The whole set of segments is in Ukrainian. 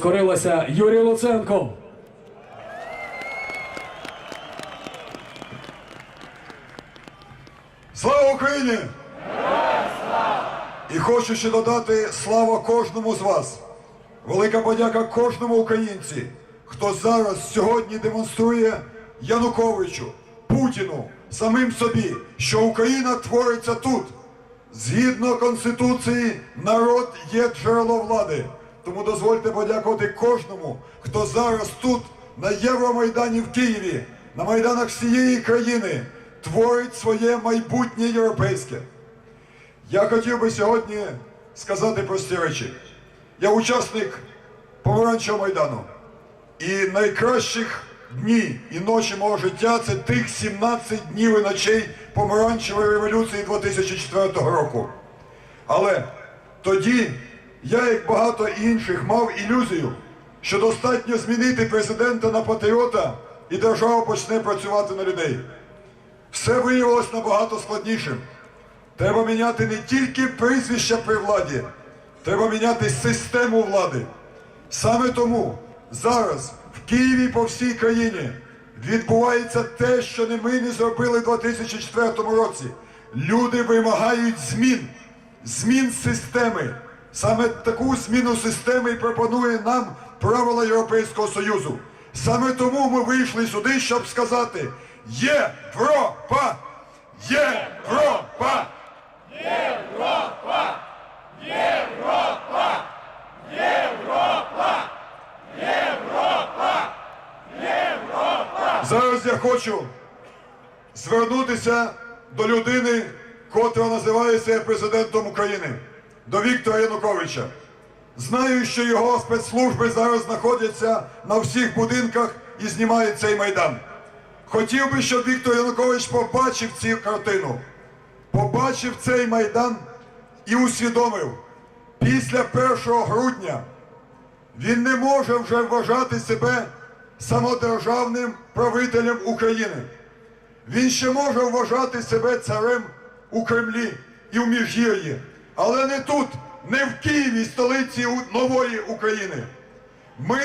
Скорилася Юрій Луценко. Слава Україні! І хочу ще додати слава кожному з вас. Велика подяка кожному українці, хто зараз сьогодні демонструє Януковичу, Путіну, самим собі, що Україна твориться тут. Згідно Конституції, народ є джерело влади. Тому дозвольте подякувати кожному, хто зараз тут, на Євромайдані в Києві, на майданах всієї країни, творить своє майбутнє європейське. Я хотів би сьогодні сказати прості речі. Я учасник помаранчевого майдану. І найкращих дні і ночі мого життя це тих 17 днів і ночей помаранчевої революції 2004 року. Але тоді я, як багато інших, мав ілюзію, що достатньо змінити президента на патріота і держава почне працювати на людей. Все виявилось набагато складнішим. Треба міняти не тільки прізвища при владі, треба міняти систему влади. Саме тому зараз в Києві по всій країні відбувається те, що ми не зробили в 2004 році. Люди вимагають змін, змін системи. Саме таку зміну системи пропонує нам правила Європейського Союзу. Саме тому ми вийшли сюди, щоб сказати Європа! Європа! Зараз я хочу звернутися до людини, котра називається президентом України, до Віктора Януковича. Знаю, що його спецслужби зараз знаходяться на всіх будинках і знімають цей майдан. Хотів би, щоб Віктор Янукович побачив цю картину, побачив цей майдан і усвідомив, після 1 грудня він не може вже вважати себе самодержавним правителем України. Він ще може вважати себе царем у Кремлі і в Міжгір'ї, але не тут, не в Києві, столиці нової України. Ми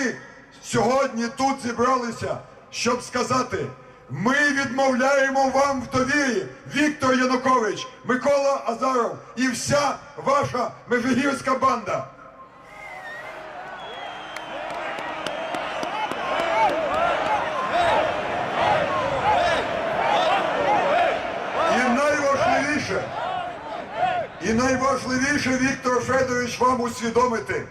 сьогодні тут зібралися, щоб сказати, ми відмовляємо вам в довірі, Віктор Янукович, Микола Азаров і вся ваша межигірська банда. І найважливіше, і найважливіше, Віктор Федорович, вам усвідомити,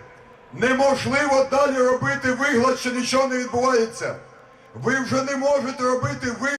неможливо далі робити вигляд, що нічого не відбувається. Ви вже не можете робити вигляд.